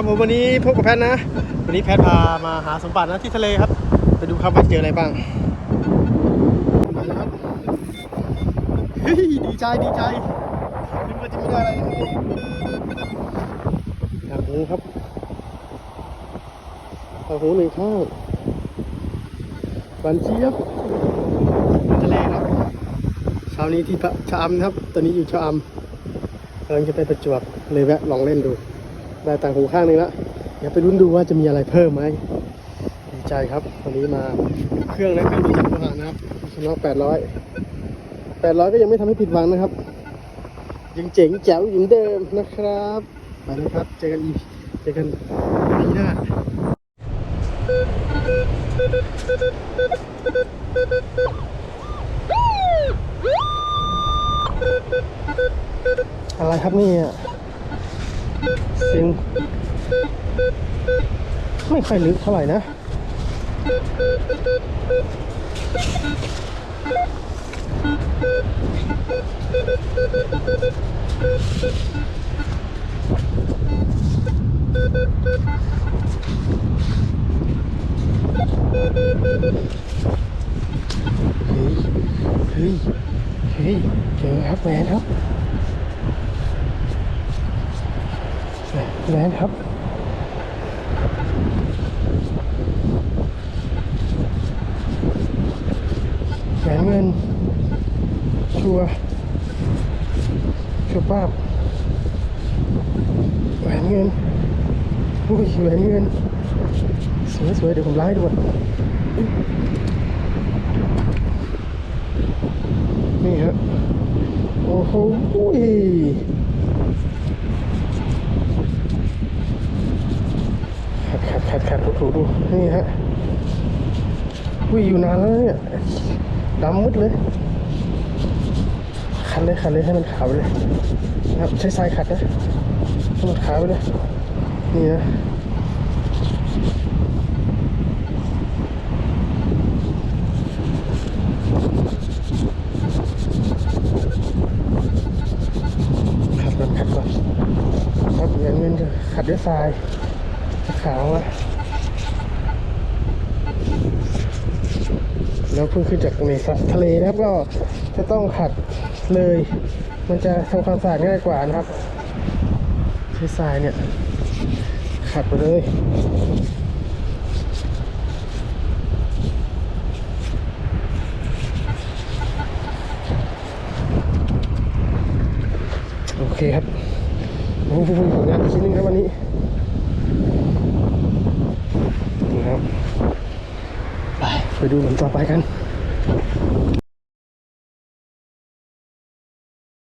ครับผมวันนี้พบกับแพทย์นะ วันนี้แพทย์พามาหาสมบัตินะที่ทะเลครับ ไปดูครับว่าเจออะไรบ้างมาแล้วครับเฮ้ยดีใจดีใจนึกว่าจะไม่ได้อะไรเลยอยากหูครับอยากหูหนึ่งข้างหวานเจี๊ยบทะเลครับเช้านี้ที่พระชะอำนะครับ ตอนนี้อยู่ชะอำกำลังจะไปประจวบเลยแวะลองเล่นดู ได้ต่างหูข้างหนึงแล้วเดี๋ยวไปลุ้นดูว่าจะมีอะไรเพิ่มไหมดีใจครับวันนี้มาเครื่องนะเครื่องดูจักรพรรดินะครับสำหรับ800 800ก็ยังไม่ทำให้ผิดหวังนะครับ ยังเจ๋งแจ๋วอย่างเดิมนะครับไปเลยครับเจอกันอีเจอกันปีหน้าอะไรครับเนี่ย เสียงไม่ค่อยลึกเท่าไหร่นะ เฮ้ย เฮ้ย เฮ้ย เจอครับแหวนครับ แหวนครับแหวนเงิน ชัว ชัวป้าบแหวนเงินอุ้ยแหวนเงิน สวยสวยเดี๋ยวผมไล่ดูก่อนนี่ฮะโอ้โหอุ้ย ขัดขัดถูๆดู นี่ฮะอุ้ยอยู่นานแล้วเนี่ยดำมืดเลย ขัดเลยขัดเลยให้มันขาวไปเลยนะครับใช้ทรายขัดนะให้มันขาวไปเลย นี่นะขัดก่อนขัดก่อนครับอย่างนี้จะขัดด้วยทราย ขาวอะแล้วเพิ่งขึ้นจากในทะเลนะครับก็จะต้องขัดเลย มันจะทำความสะอาดง่ายกว่านะครับใช้ทรายเนี่ย ขัดไปเลยโอเคครับโอ้โหผลงานชิ้นหนึงครับวันนี้นี่ครับ ไปไปดูหลุมต่อไปกัน